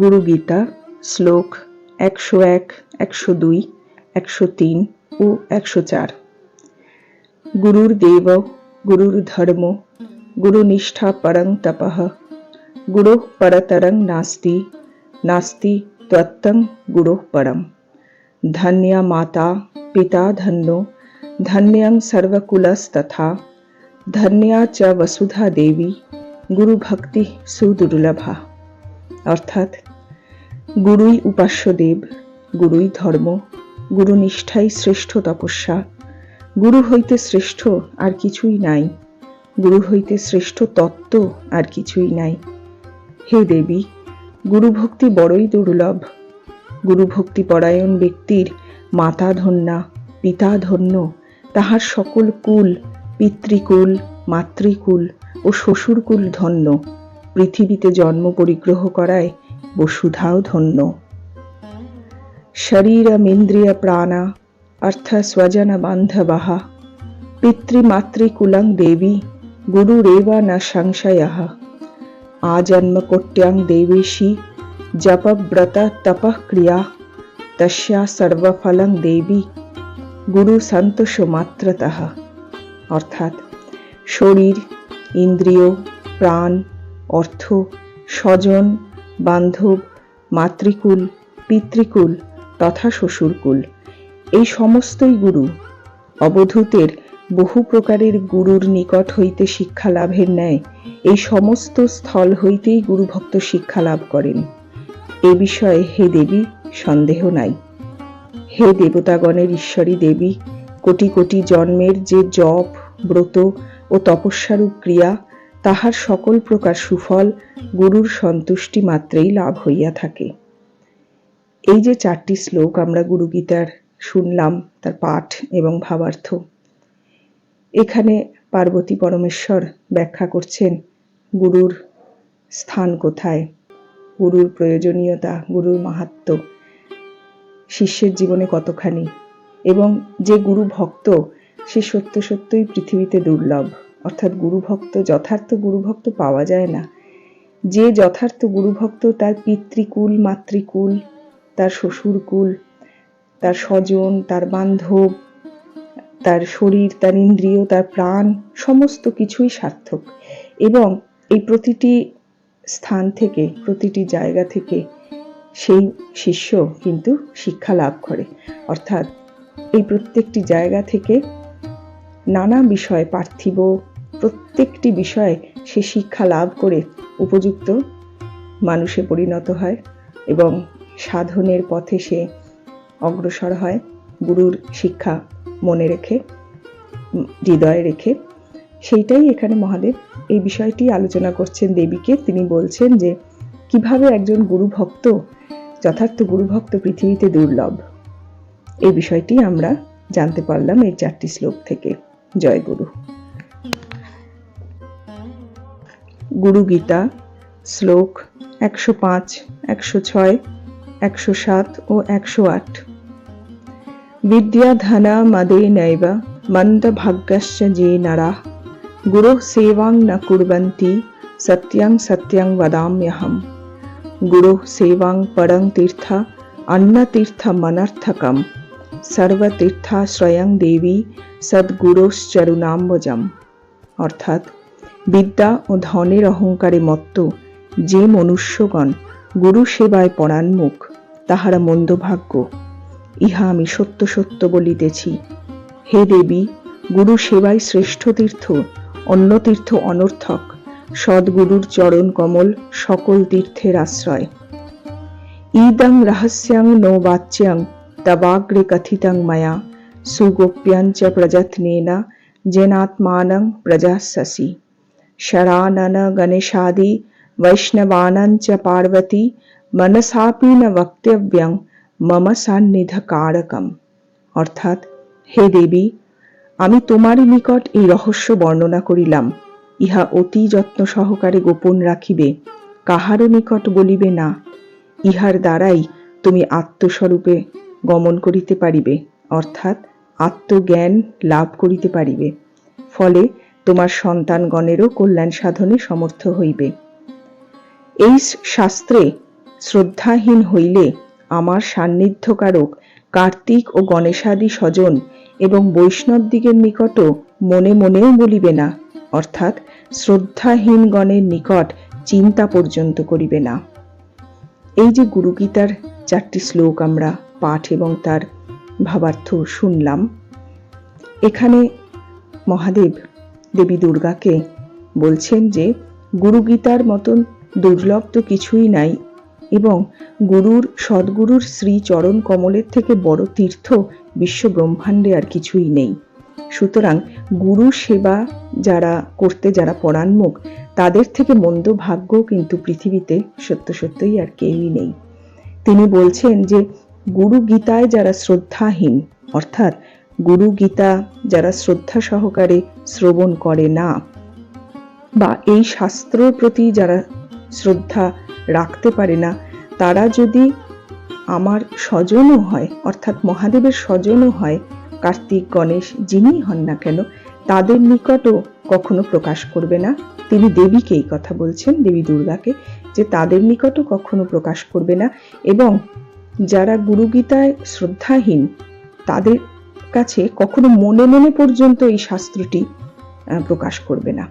গুরু গীতা, শ্লোক একশো এক, একশো দুই, একশো তিন ও একশো চার। গুরুর দেব, গুরুর ধর্ম, গুরু নিষ্ঠা পরং তপঃ, গুরু পরতরং নাস্তি নাস্তি ত্বত্তং গুরু পরম। ধন্যা মাতা, পিতা ধন্য, ধন্যং সর্বকুলস্তথা, ধন্যা চ বসুধা দেবী, গুরু ভক্তি সুদুর্লভা। অর্থাৎ গুরুই উপাস্য দেব গুরুই ধর্ম, গুরু নিষ্ঠাই শ্রেষ্ঠ তপস্যা। গুরু হইতে শ্রেষ্ঠ আর কিছুই নাই। গুরু হইতে শ্রেষ্ঠ তত্ত্ব আর কিছুই নাই। হে দেবী, গুরু ভক্তি বড়ই দুর্লভ। গুরু ভক্তি পরায়ণ ব্যক্তির মাতা ধন্যা, পিতা ধন্য, তাহার সকল কুল, পিতৃকুল, মাতৃকুল ও শ্বশুরকুল ধন্য। পৃথিবীতে জন্ম পরিগ্রহ করায় বসুধাও ধন্য। শরীরমেন্দ্রিয় প্রাণা অর্থ স্বজন বান্ধবাহ পিতৃমাতৃকুলং দেবী গুরুরেব না সংশয়। আজন্মকোট্যাং দেবেশী জপব্রত তপক্রিয়া তস্যা সর্বফলং দেবী গুরু সন্তোষ মাত্রত অর্থাৎ শরীর, ইন্দ্রিয়, প্রাণ, অর্থ, স্বজন বান্ধব, মাতৃকুল, পিতৃকুল তথা শ্বশুরকুল। এই সমস্তই গুরু। অবধূতের বহু প্রকারের গুরুর নিকট হইতে শিক্ষা লাভের ন্যায় এই সমস্ত স্থল হইতেই গুরুভক্ত শিক্ষা লাভ করেন। এ বিষয়ে হে দেবী, সন্দেহ নাই। হে দেবতাগণের ঈশ্বরী দেবী, কোটি কোটি জন্মের যে জপ, ব্রত ও তপস্যারূপ ক্রিয়া তাহার সকল প্রকার সুফল গুরুর সন্তুষ্টি মাত্রেই লাভ হইয়া থাকে। এই যে চারটি শ্লোক আমরা গুরুগীতার শুনলাম, তার পাঠ এবং ভাবার্থ। এখানে পার্বতী পরমেশ্বর ব্যাখ্যা করছেন, গুরুর স্থান কোথায়? গুরুর প্রয়োজনীয়তা, গুরুর মাহাত্ম, শিষ্যের জীবনে কতখানি? এবং যে গুরু ভক্ত, সে সত্য সত্যই পৃথিবীতে দুর্লভ। অর্থাৎ গুরুভক্ত, যথার্থ গুরুভক্ত পাওয়া যায় না। যে যথার্থ গুরুভক্ত তার পিতৃকুল, মাতৃকুল, তার শ্বশুরকুল, তার স্বজন, তার বান্ধব, তার শরীর, তার ইন্দ্রিয়, তার প্রাণ, সমস্ত কিছুই সার্থক। এবং এই প্রতিটি স্থান থেকে, প্রতিটি জায়গা থেকে সেই শিষ্য কিন্তু শিক্ষা লাভ করে। অর্থাৎ এই প্রত্যেকটি জায়গা থেকে নানা বিষয় পার্থিব প্রত্যেকটি বিষয়ে সে শিক্ষা লাভ করে উপযুক্ত মানুষে পরিণত হয় এবং সাধনের পথে সে অগ্রসর হয় গুরুর শিক্ষা মনে রেখে হৃদয়ে রেখে। সেইটাই এখানে মহাদেব এই বিষয়টি আলোচনা করছেন দেবীকে। তিনি বলছেন যে, কীভাবে একজন গুরু ভক্ত যথার্থ গুরু ভক্ত পৃথিবীতে দুর্লভ? এই বিষয়টি আমরা জানতে পারলাম এই চারটি শ্লোক থেকে। জয় গুরু। গুরু গীতা, শ্লোক একশো পাঁচ, একশো ছয়, একশো সাত ও একশো আট। বিদ্যা ধনা মাদে নৈবা, মন্দ ভাগ্যশ্চ যে নারা, গুরু সেবাং না কুর্বন্তি, সত্যং সত্যং বদাম্যহম। গুরু সেবাং পরং তীর্থ অন্নতীর্থমনর্থকম সর্বতীর্থাশ্রয়ং দেবী সদ্গুরুশ্চরুণাম্বজম অর্থাৎ বিদ্যা ও ধনের অহংকারে মত্ত যে মনুষ্যগণ গুরু সেবায় পরাণমুখ তাহারা মন্দভাগ্য ইহা আমি সত্য সত্য বলিতেছি। হে দেবী, গুরু সেবাই শ্রেষ্ঠ তীর্থ, অন্য তীর্থ অনর্থক, সদ্গুরুর চরণ কমল সকল তীর্থের আশ্রয়। ইদং রহস্যং নো বাচ্যং তবাগ্রে কথিতং ময়া, সুগোপ্যঞ্চ প্রযত্নেন জেনাত্মানং প্রজাস্যসি शरानन गणेशादि वैष्णवानञ्च पार्वती মনসাপি ন বক্তব্যং মম সান্নিধ্যকারকম অর্থাৎ হে দেবী আমি তোমারই নিকট এই রহস্য বর্ণনা করিলাম ইহা অতি যত্ন সহকারে গোপন রাখিবে কাহারও নিকট বলিবে না ইহার দ্বারাই তুমি আত্মস্বরূপে গমন করিতে পারিবে অর্থাৎ আত্মজ্ঞান লাভ করিতে পারিবে ফলে তোমার সন্তানগণেরও কল্যাণ সাধনে সমর্থ হইবে। এই শাস্ত্রে শ্রদ্ধাহীন হইলে আমার সান্নিধ্যকারক কার্তিক ও গণেশাদি স্বজন এবং বৈষ্ণবদিগের নিকটও মনে মনেও বলিবে না, অর্থাৎ শ্রদ্ধাহীনগণের নিকট চিন্তা পর্যন্ত করিবে না। এই যে গুরুগীতার চারটি শ্লোক আমরা পাঠ এবং তার ভাবার্থ শুনলাম, এখানে মহাদেব দেবী দুর্গাকে বলছেন যে, গুরুগীতার মতন দুর্লভ তো কিছুই নাই এবং গুরুর সদ্গুরুর শ্রী চরণ কমলের থেকে বড় তীর্থ বিশ্ব ব্রহ্মাণ্ডে আর কিছুই নেই। সুতরাং গুরু সেবা যারা করতে যারা পরাণমুখ তাদের থেকে মন্দ ভাগ্য কিন্তু পৃথিবীতে সত্য সত্যই আর কেউই নেই। তিনি বলছেন যে গুরু গীতায় যারা শ্রদ্ধাহীন, অর্থাৎ গুরু গীতা যারা শ্রদ্ধা সহকারে শ্রবণ করে না। বা এই শাস্ত্রর প্রতি যারা শ্রদ্ধা রাখতে পারে না, তারা যদি আমার স্বজনও হয়, অর্থাৎ মহাদেবের স্বজনও হয়, কার্তিক, গণেশ যিনি হন না কেন, তাদের নিকটও কখনো প্রকাশ করবে না। তিনি দেবীকে এই কথা বলছেন, দেবী দুর্গাকে, যে তাদের নিকটও কখনো প্রকাশ করবে না। এবং যারা গুরুগীতায় শ্রদ্ধাহীন, তাদের কাছে কখনো মনে মনে পর্যন্ত এই শাস্ত্রটি প্রকাশ করবে না।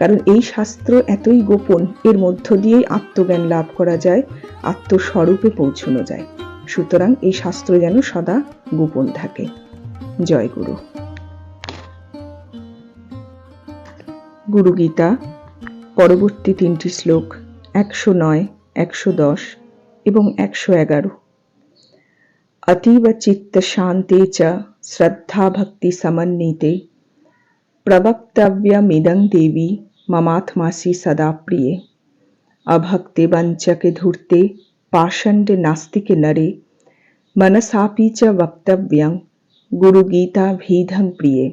কারণ এই শাস্ত্র এতই গোপন, এর মধ্য দিয়েই আত্মজ্ঞান লাভ করা যায়, আত্মস্বরূপে পৌঁছানো যায়। সুতরাং এই শাস্ত্র যেন সদা গোপন থাকে। জয় গুরু। গুরু গীতা পরবর্তী তিনটি শ্লোক, একশো নয়, একশো দশ এবং একশো এগারো। अतीव चित्तशान्ते च श्रद्धाभक्तिसमन्विते प्रवक्तव्यमिदं देवि, ममात्मासि सदा प्रिये। अभक्ते वञ्चके धूर्ते पाषंड नास्तिक नरे। मनसापी च वक्तव्य गुरु गीता भीधं प्रिय।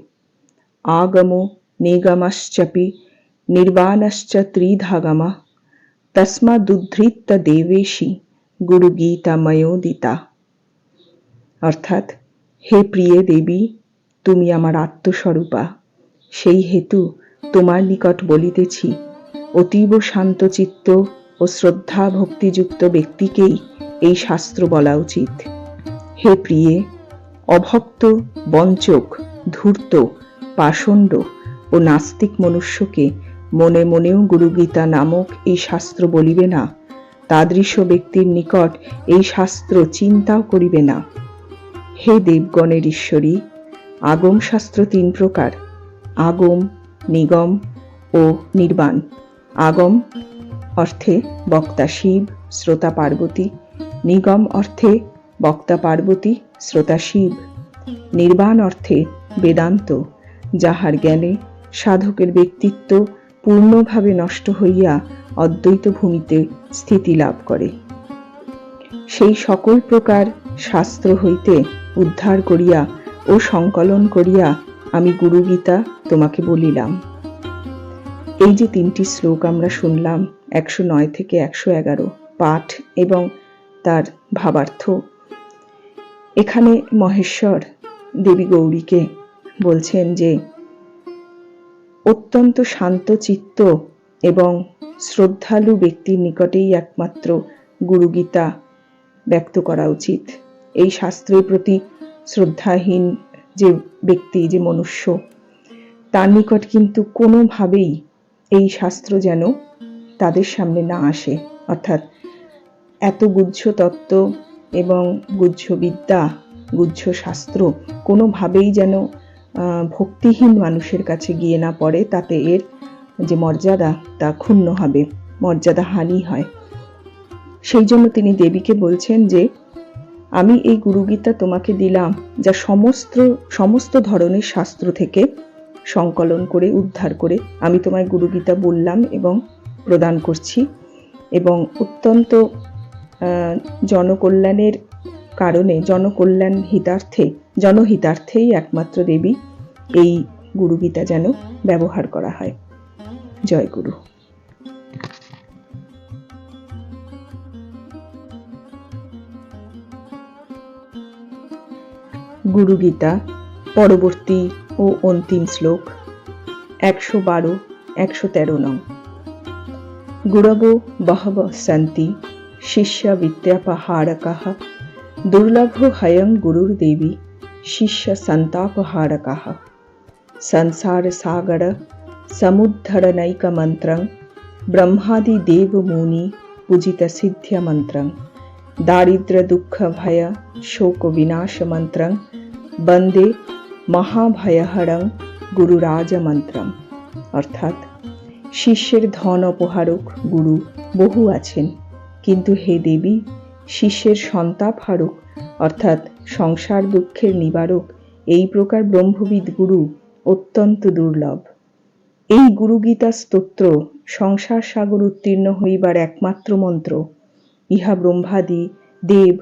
आगमो निगमश्चपि, निर्वाणश्च त्रिधागमः। तस्मादुद्धृत्तदेवेशि गुरुगीतामयोदिता। অর্থাৎ, হে প্রিয়ে দেবী, তুমি আমার আত্মস্বরূপা। সেই হেতু তোমার নিকট বলিতেছি, অতীব শান্তচিত্ত ও শ্রদ্ধা ভক্তিযুক্ত ব্যক্তিকেই এই শাস্ত্র বলা উচিত। হে প্রিয়ে, অভক্ত, বঞ্চক, ধূর্ত, পাষণ্ড ও নাস্তিক মনুষ্যকে মনে মনেও গুরুগীতা নামক এই শাস্ত্র বলিবে না, তাদৃশ ব্যক্তির নিকট এই শাস্ত্র চিন্তাও করিবে না। হে দেবগণের ঈশ্বরী, আগম শাস্ত্র তিন প্রকার, আগম, নিগম ও নির্বাণ। আগম অর্থে বক্তা শিব, শ্রোতা পার্বতী, নিগম অর্থে বক্তা পার্বতী, শ্রোতা শিব। নির্বাণ অর্থে বেদান্ত, যাহার জ্ঞানে সাধকের ব্যক্তিত্ব পূর্ণভাবে নষ্ট হইয়া অদ্বৈত ভূমিতে স্থিতি লাভ করে। সেই সকল প্রকার শাস্ত্র হইতে উদ্ধার করিয়া ও সংকলন করিয়া আমি গুরুগীতা তোমাকে বলিলাম। এই যে তিনটি শ্লোক আমরা শুনলাম, একশো নয় থেকে একশো এগারো, পাঠ এবং তার ভাবার্থ। এখানে মহেশ্বর দেবী গৌরীকে বলছেন যে, অত্যন্ত শান্ত চিত্ত এবং শ্রদ্ধালু ব্যক্তির নিকটেই একমাত্র গুরুগীতা ব্যক্ত করা উচিত। এই শাস্ত্রের প্রতি শ্রদ্ধাহীন যে ব্যক্তি, যে মনুষ্য, তার নিকট কিন্তু কোনোভাবেই এই শাস্ত্র যেন তাদের সামনে না আসে। অর্থাৎ এত গুজ্জ তত্ত্ব এবং গুজ্জ বিদ্যা গুজ্জ শাস্ত্র কোনোভাবেই যেন ভক্তিহীন মানুষের কাছে গিয়ে না পড়ে, তাতে এর যে মর্যাদা, তা ক্ষুণ্ণ হবে মর্যাদা হানি হয়। সেই জন্য তিনি দেবীকে বলছেন যে আমি এই গুরুগীতা তোমাকে দিলাম, যা সমস্ত সমস্ত ধরনের শাস্ত্র থেকে সংকলন করে, উদ্ধার করে আমি তোমায় গুরুগীতা বললাম এবং প্রদান করছি এবং অত্যন্ত জনকল্যাণের কারণে, জনকল্যাণ হিতার্থে, জনহিতার্থেই একমাত্র দেবী এই গুরুগীতা যেন ব্যবহার করা হয়। জয় গুরু। গুরুগীতা পরবর্তী ও অন্তিম শ্লোক একশো বারো একশো তেরো নং গুরব বহব সন্তি शिष्य विद्यापहारकः दुर्लभो हयं गुरुर्देवी शिष्य सन्तापहारकः संसारसागर समुद्धरणैकमन्त्रं ब्रह्मादिदेवमुनि पूजितसिद्ध्यमन्त्रं दारिद्र्यदुःखभय शोकविनाशमन्त्रं বন্দে মহাভয়হরং গুরুরাজমন্ত্রম। অর্থাৎ শিষ্যের ধন অপহারক গুরু বহু আছেন, কিন্তু হে দেবী, শিষ্যের সন্তাপ হারক, অর্থাৎ সংসার দুঃখের নিবারক, এই প্রকার ব্রহ্মবিদ গুরু অত্যন্ত দুর্লভ। এই গুরুগীতা স্তোত্র সংসার সাগর উত্তীর্ণ হইবার একমাত্র মন্ত্র। ইহা ব্রহ্মাদি, দেব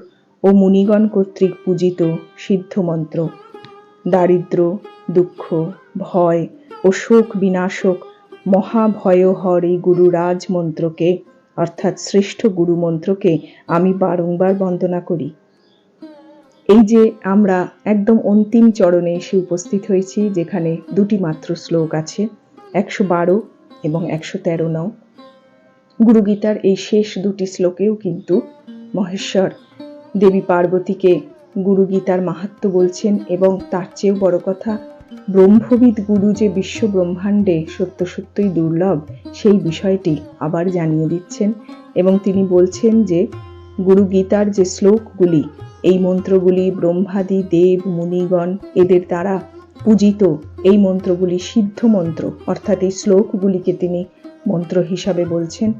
ও মুনিগণ কর্তৃক পূজিত সিদ্ধ মন্ত্র। দারিদ্র, দুঃখ, ভয় ও শোক বিনাশক মহাভয়হর এই গুরুরাজ মন্ত্রকে অর্থাৎ শ্রেষ্ঠ গুরু মন্ত্রকে আমি বারংবার বন্দনা করি। এই যে আমরা একদম অন্তিম চরণে এসে উপস্থিত হয়েছি, যেখানে দুটি মাত্র শ্লোক আছে, একশো বারো এবং একশো তেরো নও গুরুগীতার এই শেষ দুটি শ্লোকেও কিন্তু মহেশ্বর দেবী পার্বতীকে গুরু গীতার মাহাত্ম বলছেন এবং তার চেয়েও বড় কথা, ব্রহ্মবিদ গুরু যে বিশ্ব ব্রহ্মাণ্ডে সত্য সত্যই দুর্লভ, সেই বিষয়টি আবার জানিয়ে দিচ্ছেন এবং তিনি বলছেন যে গুরু গীতার যে শ্লোকগুলি, এই মন্ত্রগুলি ব্রহ্মাদি, দেব, মুনিগণ, এদের দ্বারা পূজিত, এই মন্ত্রগুলি সিদ্ধ মন্ত্র, অর্থাৎ এই শ্লোকগুলিকে তিনি মন্ত্র হিসাবে বলছেন।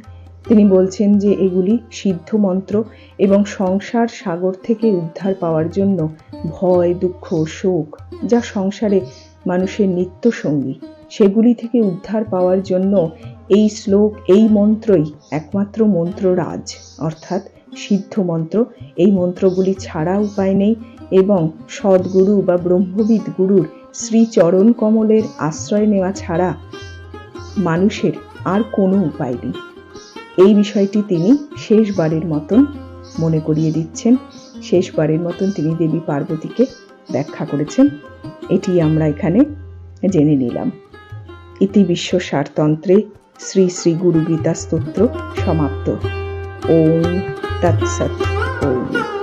তিনি বলছেন যে এগুলি সিদ্ধ মন্ত্র এবং সংসার সাগর থেকে উদ্ধার পাওয়ার জন্য ভয়, দুঃখ, শোক, যা সংসারে মানুষের নিত্য সঙ্গী সেগুলি থেকে উদ্ধার পাওয়ার জন্য এই শ্লোক, এই মন্ত্রই একমাত্র মন্ত্ররাজ। অর্থাৎ সিদ্ধ মন্ত্র, এই মন্ত্রগুলি ছাড়া উপায় নেই এবং সদ্গুরু বা ব্রহ্মবিদ গুরুর শ্রীচরণ কমলের আশ্রয় নেওয়া ছাড়া মানুষের আর কোনো উপায় নেই। এই বিষয়টি তিনি শেষবারের মতন মনে করিয়ে দিচ্ছেন। শেষবারের মতন তিনি দেবী পার্বতীকে ব্যাখ্যা করেছেন। এটি আমরা এখানে জেনে নিলাম। ইতি বিশ্ব সারতন্ত্রে শ্রী শ্রী গুরু গীতা স্তোত্র সমাপ্ত। ওম তৎসৎ। ওম।